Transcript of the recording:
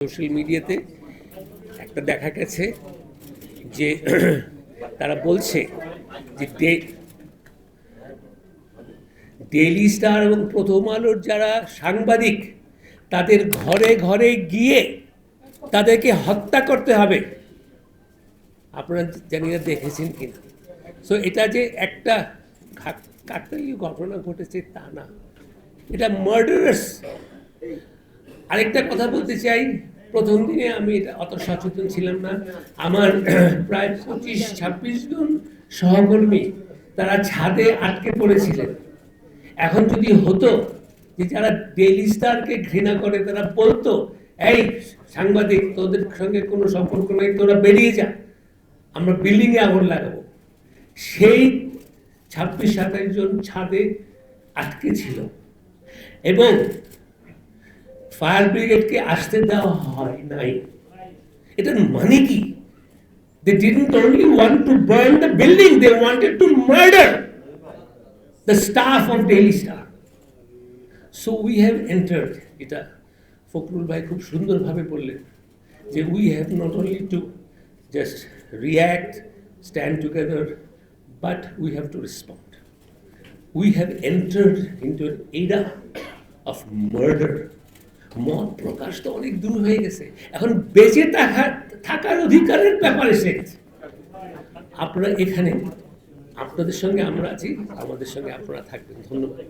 Social মিডিয়াতে একটা দেখা গেছে যে তারা বলছে যে ডে ডেইলি স্টার এবং প্রথম আলোর যারা সাংবাদিক, তাদের ঘরে ঘরে গিয়ে তাদেরকে হত্যা করতে হবে। আপনারা জানি না দেখেছেন কিনা। সো এটা যে একটা কাকতালীয় ঘটনা ঘটেছে তা না। এটা মার্ডারাস আরেকটা কথা বলতে চাই প্রথম দিনে আমি অত সচেতন ছিলাম না। আমার প্রায় পঁচিশ, ছাব্বিশ জন সহকর্মী তারা ছাদে আটকে পড়েছিলেন। এখন যদি হতো যে যারা ডেইলি স্টারকে ঘৃণা করে, তারা বলতো, এই সাংবাদিক, তোদের সঙ্গে কোনো সম্পর্ক নেই, তোরা বেরিয়ে যা, আমরা বিল্ডিংয়ে আগুন লাগাবো। সেই ছাব্বিশ সাতাশ জন ছাদে আটকে ছিল। এবং ফায়ার ব্রিগেডকে আসতে দেওয়া হয় নাই এটার মানে কি they didn't only want to burn the building they wanted to murder the staff of Daily Star so we have entered এটা ফখরুল ভাই খুব সুন্দরভাবে বললেন যে we have not only to just react stand together but we have to respond we have entered into an era of murder মত প্রকাশ তো অনেক দূর হয়ে গেছে। এখন বেঁচে থাকার থাকার অধিকারের ব্যাপার এসে গেছে। আপনারা এখানে, আপনাদের সঙ্গে আমরা আছি, আমাদের সঙ্গে আপনারা থাকবেন। ধন্যবাদ।